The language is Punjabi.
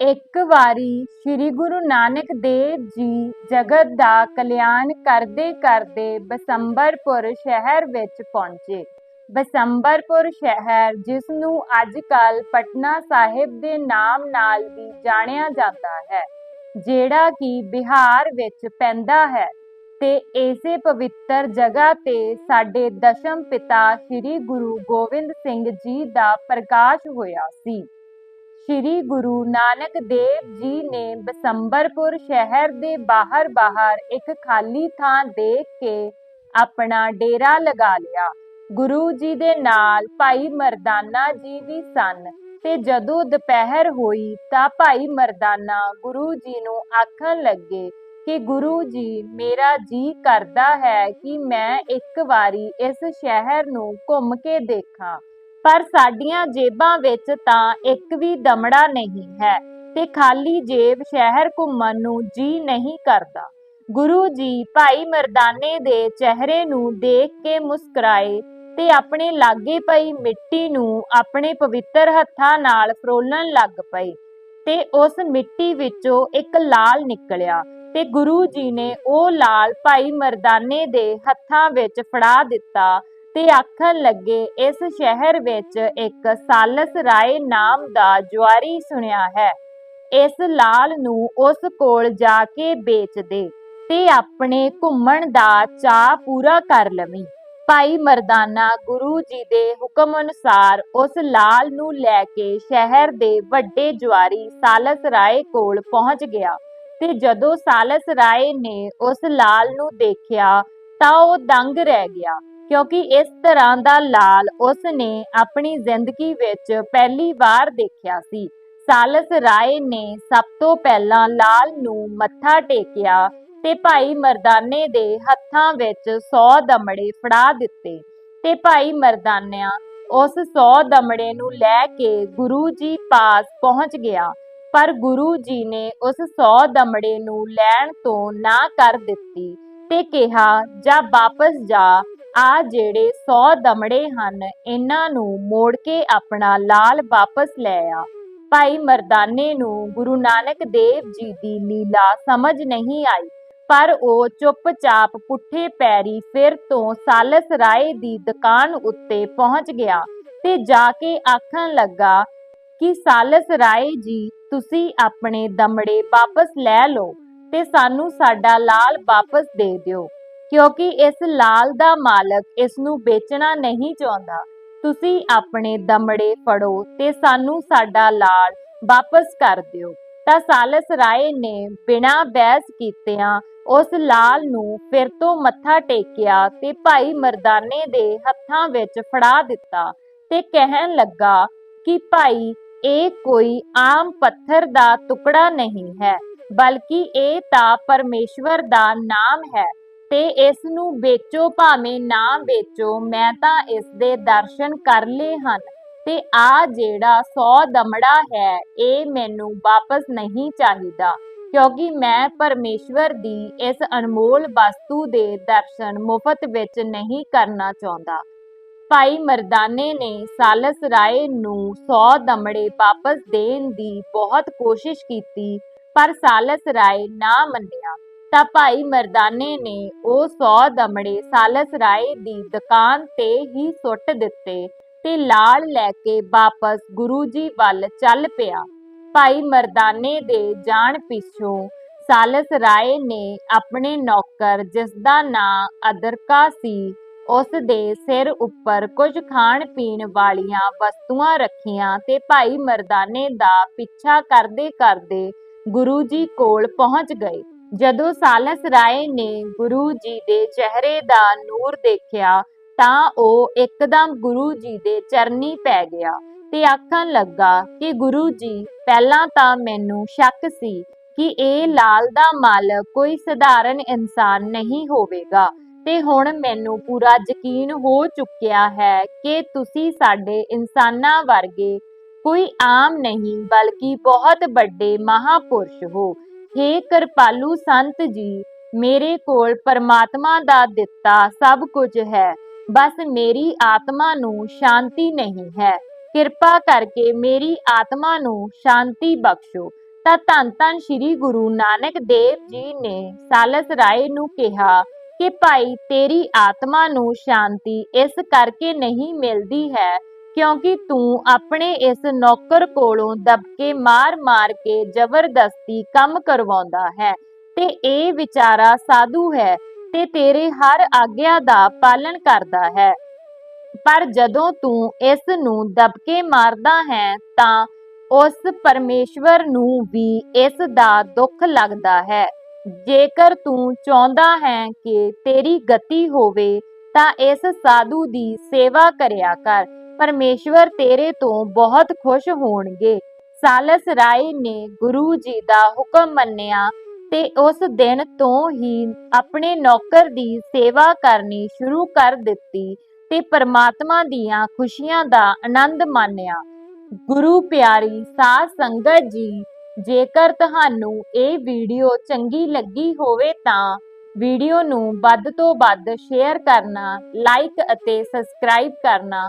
ਇੱਕ ਵਾਰੀ ਸ੍ਰੀ ਗੁਰੂ ਨਾਨਕ ਦੇਵ ਜੀ ਜਗਤ ਦਾ ਕਲਿਆਣ ਕਰਦੇ ਕਰਦੇ ਬਸੰਬਰਪੁਰ ਸ਼ਹਿਰ ਵਿੱਚ ਪਹੁੰਚੇ। ਬਸੰਬਰਪੁਰ ਸ਼ਹਿਰ, ਜਿਸ ਨੂੰ ਅੱਜ ਕੱਲ ਪਟਨਾ ਸਾਹਿਬ ਦੇ ਨਾਮ ਨਾਲ ਵੀ ਜਾਣਿਆ ਜਾਂਦਾ ਹੈ, ਜਿਹੜਾ ਕਿ ਬਿਹਾਰ ਵਿੱਚ ਪੈਂਦਾ ਹੈ। ਤੇ ਇਸੇ ਪਵਿੱਤਰ ਜਗ੍ਹਾ ਤੇ ਸਾਡੇ ਦਸ਼ਮ ਪਿਤਾ ਸ੍ਰੀ ਗੁਰੂ ਗੋਬਿੰਦ ਸਿੰਘ ਜੀ ਦਾ ਪ੍ਰਕਾਸ਼ ਹੋਇਆ ਸੀ। ਸ੍ਰੀ ਗੁਰੂ ਨਾਨਕ ਦੇਵ ਜੀ ਨੇ ਬਸੰਬਰਪੁਰ ਸ਼ਹਿਰ ਦੇ ਬਾਹਰ-ਬਾਹਰ ਇੱਕ ਖਾਲੀ ਥਾਂ ਦੇਖ ਕੇ ਆਪਣਾ ਡੇਰਾ ਲਗਾ ਲਿਆ। ਗੁਰੂ ਜੀ ਦੇ ਨਾਲ ਭਾਈ ਮਰਦਾਨਾ ਜੀ ਵੀ ਸਨ ਤੇ ਜਦੋਂ ਦੁਪਹਿਰ ਹੋਈ ਤਾਂ ਭਾਈ ਮਰਦਾਨਾ ਗੁਰੂ ਜੀ ਨੂੰ ਆਖਣ ਲੱਗੇ ਕਿ ਗੁਰੂ ਜੀ, ਮੇਰਾ ਜੀ ਕਰਦਾ ਹੈ ਕਿ ਮੈਂ ਇੱਕ ਵਾਰੀ ਇਸ ਸ਼ਹਿਰ ਨੂੰ ਘੁੰਮ ਕੇ ਦੇਖਾਂ। ਪਰ ਸਾਡੀਆਂ ਜੇਬਾਂ ਵਿੱਚ ਤਾਂ ਇੱਕ ਵੀ ਦਮੜਾ ਨਹੀਂ ਹੈ ਤੇ ਖਾਲੀ ਜੇਬ ਸ਼ਹਿਰ ਘੁੰਮਣ ਨੂੰ ਜੀ ਨਹੀਂ ਕਰਦਾ। ਗੁਰੂ ਜੀ ਭਾਈ ਮਰਦਾਨੇ ਦੇ ਚਿਹਰੇ ਨੂੰ ਦੇਖ ਕੇ ਮੁਸਕਰਾਏ ਤੇ ਆਪਣੇ ਲਾਗੇ ਪਈ ਮਿੱਟੀ ਨੂੰ ਆਪਣੇ ਪਵਿੱਤਰ ਹੱਥਾਂ ਨਾਲ ਫਰੋਲਣ ਲੱਗ ਪਏ ਤੇ ਉਸ ਮਿੱਟੀ ਵਿੱਚੋਂ ਇੱਕ ਲਾਲ ਨਿਕਲਿਆ ਤੇ ਗੁਰੂ ਜੀ ਨੇ ਉਹ ਲਾਲ ਭਾਈ ਮਰਦਾਨੇ ਦੇ ਹੱਥਾਂ ਵਿੱਚ ਫੜਾ ਦਿੱਤਾ ਤੇ ਆਖਣ ਲੱਗੇ, ਇਸ ਸ਼ਹਿਰ ਵਿੱਚ ਇੱਕ ਸਾਲਸ ਰਾਏ ਨਾਮ ਦਾ ਜੁਆਰੀ ਸੁਣਿਆ ਹੈ। ਇਸ ਲਾਲ ਨੂੰ ਉਸ ਕੋਲ ਜਾ ਕੇ ਵੇਚ ਦੇ ਤੇ ਆਪਣੇ ਘੁੰਮਣ ਦਾ ਚਾਹ ਪੂਰਾ ਕਰ ਲਵੀਂ। ਭਾਈ ਮਰਦਾਨਾ ਗੁਰੂ ਜੀ ਦੇ ਹੁਕਮ ਅਨੁਸਾਰ ਉਸ ਲਾਲ ਨੂੰ ਲੈ ਕੇ ਸ਼ਹਿਰ ਦੇ ਵੱਡੇ ਜੁਆਰੀ ਸਾਲਸ ਰਾਏ ਕੋਲ ਪਹੁੰਚ ਗਿਆ ਤੇ ਜਦੋਂ ਸਾਲਸ ਰਾਏ ਨੇ ਉਸ ਲਾਲ ਨੂੰ ਦੇਖਿਆ ਤਾਂ ਉਹ ਦੰਗ ਰਹਿ ਗਿਆ। ਕਿਉਂਕਿ ਇਸ ਤਰ੍ਹਾਂ ਦਾ ਲਾਲ ਉਸ ਨੇ ਆਪਣੀ ਜ਼ਿੰਦਗੀ ਵਿੱਚ ਪਹਿਲੀ ਵਾਰ ਦੇਖਿਆ ਸੀ। ਸਾਲਸ ਰਾਏ ਨੇ ਸਭ ਤੋਂ ਪਹਿਲਾਂ ਲਾਲ ਨੂੰ ਮੱਥਾ ਟੇਕਿਆ ਤੇ ਭਾਈ ਮਰਦਾਨੇ ਦੇ ਹੱਥਾਂ ਵਿੱਚ 100 ਦਮੜੇ ਫੜਾ ਦਿੱਤੇ ਤੇ ਭਾਈ ਮਰਦਾਨਿਆਂ ਉਸ 100 ਦਮੜੇ ਨੂੰ ਲੈ ਕੇ ਗੁਰੂ ਜੀ ਪਾਸ ਪਹੁੰਚ ਗਿਆ। ਪਰ ਗੁਰੂ ਜੀ ਨੇ ਉਸ 100 ਦਮੜੇ ਨੂੰ ਲੈਣ ਤੋਂ ਨਾ ਕਰ ਦਿੱਤੀ ਤੇ ਕਿਹਾ, ਜਾ ਵਾਪਸ ਜਾ ਆ ਜਿਹੜੇ 100 ਦਮੜੇ ਹਨ, ਇਹਨਾਂ ਨੂੰ ਮੋੜ ਕੇ ਆਪਣਾ ਲਾਲ ਵਾਪਸ ਲੈ ਆ। ਭਾਈ ਮਰਦਾਨੇ ਨੂੰ ਗੁਰੂ ਨਾਨਕ ਦੇਵ ਜੀ ਦੀ ਲੀਲਾ ਸਮਝ ਨਹੀਂ ਆਈ, ਪਰ ਉਹ ਚੁੱਪਚਾਪ ਪੁੱਠੇ ਪੈਰੀ ਫਿਰ ਤੋਂ ਸਾਲਸ ਰਾਏ ਦੀ ਦੁਕਾਨ ਉੱਤੇ ਪਹੁੰਚ ਗਿਆ ਤੇ ਜਾ ਕੇ ਆਖਣ ਲੱਗਾ ਕਿ ਸਾਲਸ ਰਾਏ ਜੀ, ਤੁਸੀਂ ਆਪਣੇ ਦਮੜੇ ਵਾਪਸ ਲੈ ਲਓ ਤੇ ਸਾਨੂੰ ਸਾਡਾ ਲਾਲ ਵਾਪਸ ਦੇ ਦਿਓ। ਕਿਉਂਕਿ ਇਸ ਲਾਲ ਦਾ ਮਾਲਕ ਇਸ ਨੂੰ ਵੇਚਣਾ ਨਹੀਂ ਚਾਹੁੰਦਾ। ਤੁਸੀਂ ਆਪਣੇ ਦਮੜੇ ਫੜੋ ਤੇ ਸਾਨੂੰ ਸਾਡਾ ਲਾਲ ਵਾਪਸ ਕਰ ਦਿਓ। ਤਾਂ ਸਾਲਸ ਰਾਏ ਨੇ ਬਿਨਾਂ ਬਹਿਸ ਕੀਤਿਆਂ ਉਸ ਲਾਲ ਨੂੰ ਫਿਰ ਤੋਂ ਮੱਥਾ ਟੇਕਿਆ ਤੇ ਭਾਈ ਮਰਦਾਨੇ ਦੇ ਹੱਥਾਂ ਵਿੱਚ ਫੜਾ ਦਿੱਤਾ ਤੇ ਕਹਿਣ ਲੱਗਾ ਕਿ ਭਾਈ, ਇਹ ਕੋਈ ਆਮ ਪੱਥਰ ਦਾ ਟੁਕੜਾ ਨਹੀਂ ਹੈ, ਬਲਕਿ ਇਹ ਤਾਂ ਪਰਮੇਸ਼ਵਰ ਦਾ ਨਾਮ ਹੈ। ਤੇ ਇਸ ਨੂੰ ਵੇਚੋ, ਭਾਵੇਂ ਨਾ ਵੇਚੋ, ਮੈਂ ਤਾਂ ਇਸ ਦੇ ਦਰਸ਼ਨ ਕਰ ਲਏ ਹਨ। ਤੇ ਆ ਜਿਹੜਾ 100 ਦਮੜਾ ਹੈ, ਇਹ ਮੈਨੂੰ ਵਾਪਸ ਨਹੀਂ ਚਾਹੀਦਾ, ਕਿਉਂਕਿ ਮੈਂ ਪਰਮੇਸ਼ਵਰ ਦੀ ਇਸ ਅਨਮੋਲ ਵਸਤੂ ਦੇ ਦਰਸ਼ਨ ਮੁਫਤ ਵਿੱਚ ਨਹੀਂ ਕਰਨਾ ਚਾਹੁੰਦਾ। ਭਾਈ ਮਰਦਾਨੇ ਨੇ ਸਾਲਸ ਰਾਏ ਨੂੰ 100 ਦਮੜੇ ਵਾਪਸ ਦੇਣ ਦੀ ਬਹੁਤ ਕੋਸ਼ਿਸ਼ ਕੀਤੀ, ਪਰ ਸਾਲਸ ਰਾਏ ਨਾ ਮੰਨਿਆ। ਤਾਂ ਭਾਈ ਮਰਦਾਨੇ ਨੇ ਉਹ 100 ਦਮੜੇ ਸਾਲਸ ਰਾਏ ਦੀ ਦੁਕਾਨ ਤੇ ਹੀ ਸੁੱਟ ਦਿੱਤੇ ਤੇ ਲਾਲ ਲੈ ਕੇ ਵਾਪਸ ਗੁਰੂ ਜੀ ਵੱਲ ਚੱਲ ਪਿਆ। ਭਾਈ ਮਰਦਾਨੇ ਦੇ ਜਾਣ ਪਿੱਛੋਂ ਸਾਲਸ ਰਾਏ ਨੇ ਆਪਣੇ ਨੌਕਰ ਜਿਸ ਦਾ ਨਾਂ ਅਦਰਕਾ ਸੀ, ਉਸ ਦੇ ਸਿਰ ਉੱਪਰ ਕੁਝ ਖਾਣ ਪੀਣ ਵਾਲੀਆਂ ਵਸਤੂਆਂ ਰੱਖੀਆਂ ਤੇ ਭਾਈ ਮਰਦਾਨੇ ਦਾ ਪਿੱਛਾ ਕਰਦੇ ਕਰਦੇ ਗੁਰੂ ਜੀ ਕੋਲ ਪਹੁੰਚ ਗਏ। ਜਦੋਂ ਸਾਲਸ ਰਾਏ ਨੇ ਗੁਰੂ ਜੀ ਦੇ ਚਿਹਰੇ ਦਾ ਨੂਰ ਦੇਖਿਆ, ਤਾਂ ਉਹ ਇੱਕਦਮ ਗੁਰੂ ਜੀ ਦੇ ਚਰਨੀ ਪੈ ਗਿਆ ਤੇ ਆਖਣ ਲੱਗਾ ਕਿ ਗੁਰੂ ਜੀ, ਪਹਿਲਾਂ ਤਾਂ ਮੈਨੂੰ ਸ਼ੱਕ ਸੀ ਕਿ ਇਹ ਲਾਲ ਦਾ ਮਾਲਕ ਕੋਈ ਸਧਾਰਨ ਇਨਸਾਨ ਨਹੀਂ ਹੋਵੇਗਾ ਤੇ ਹੁਣ ਮੈਨੂੰ ਪੂਰਾ ਯਕੀਨ ਹੋ ਚੁੱਕਿਆ ਹੈ ਕਿ ਤੁਸੀਂ ਸਾਡੇ ਇਨਸਾਨਾਂ ਵਰਗੇ ਕੋਈ ਆਮ ਨਹੀਂ, ਬਲਕਿ ਬਹੁਤ ਵੱਡੇ ਮਹਾਪੁਰਸ਼ ਹੋ। हे ਕਿਰਪਾਲੂ ਸੰਤ ਜੀ, ਮੇਰੇ ਕੋਲ ਪਰਮਾਤਮਾ ਦਾ ਦਿੱਤਾ ਸਭ ਕੁਝ ਹੈ, ਬਸ ਮੇਰੀ ਆਤਮਾ ਨੂੰ ਸ਼ਾਂਤੀ ਨਹੀਂ ਹੈ। ਕਿਰਪਾ ਕਰਕੇ ਮੇਰੀ ਆਤਮਾ ਨੂੰ ਸ਼ਾਂਤੀ ਬਖਸ਼ੋ। ਤਾਂ ਧੰਨ ਧੰਨ ਸ੍ਰੀ ਗੁਰੂ ਨਾਨਕ ਦੇਵ ਜੀ ਨੇ ਸਾਲਸ ਰਾਏ ਨੂੰ ਕਿਹਾ ਕਿ ਭਾਈ ਤੇਰੀ ਆਤਮਾ ਨੂੰ ਸ਼ਾਂਤੀ ਇਸ ਕਰਕੇ ਨਹੀਂ ਮਿਲਦੀ ਹੈ ਕਿਉਂਕਿ ਤੂੰ ਆਪਣੇ ਇਸ ਨੌਕਰ ਕੋਲੋਂ ਦਬਕੇ ਮਾਰ-ਮਾਰ ਕੇ ਜ਼ਬਰਦਸਤੀ ਕੰਮ ਕਰਵਾਉਂਦਾ ਹੈ ਤੇ ਇਹ ਵਿਚਾਰਾ ਸਾਧੂ ਹੈ ਤੇ ਤੇਰੇ ਹਰ ਆਗਿਆ ਦਾ ਪਾਲਣ ਕਰਦਾ ਹੈ। ਪਰ ਜਦੋਂ ਤੂੰ ਇਸ ਨੂੰ ਦਬਕੇ ਮਾਰਦਾ ਹੈ ਤਾਂ ਉਸ ਪਰਮੇਸ਼ਵਰ ਨੂੰ ਵੀ ਇਸ ਦਾ ਦੁੱਖ ਲੱਗਦਾ ਹੈ। ਜੇਕਰ ਤੂੰ ਚਾਹੁੰਦਾ ਹੈ ਕਿ ਤੇਰੀ ਗਤੀ ਹੋਵੇ ਤਾਂ ਇਸ ਸਾਧੂ ਦੀ ਸੇਵਾ ਕਰਿਆ ਕਰ। ਪਰਮੇਸ਼ਵਰ ਤੇਰੇ ਤੋਂ ਬਹੁਤ ਖੁਸ਼ ਹੋਣਗੇ। ਸਾਲਸ ਰਾਏ ਨੇ ਗੁਰੂ ਜੀ ਦਾ ਹੁਕਮ ਮੰਨਿਆ ਤੇ ਉਸ ਦਿਨ ਤੋਂ ਹੀ ਆਪਣੇ ਨੌਕਰ ਦੀ ਸੇਵਾ ਕਰਨੀ ਸ਼ੁਰੂ ਕਰ ਦਿੱਤੀ ਤੇ ਪਰਮਾਤਮਾ ਦੀਆਂ ਖੁਸ਼ੀਆਂ ਦਾ ਆਨੰਦ ਮਾਣਿਆ। ਗੁਰੂ ਪਿਆਰੀ ਸਾਧ ਸੰਗਤ ਜੀ, ਜੇਕਰ ਤੁਹਾਨੂੰ ਇਹ ਵੀਡੀਓ ਚੰਗੀ ਲੱਗੀ ਹੋਵੇ ਤਾਂ ਵੀਡੀਓ ਨੂੰ ਵੱਧ ਤੋਂ ਵੱਧ ਸ਼ੇਅਰ ਕਰਨਾ, ਲਾਈਕ ਅਤੇ ਸਬਸਕ੍ਰਾਈਬ ਕਰਨਾ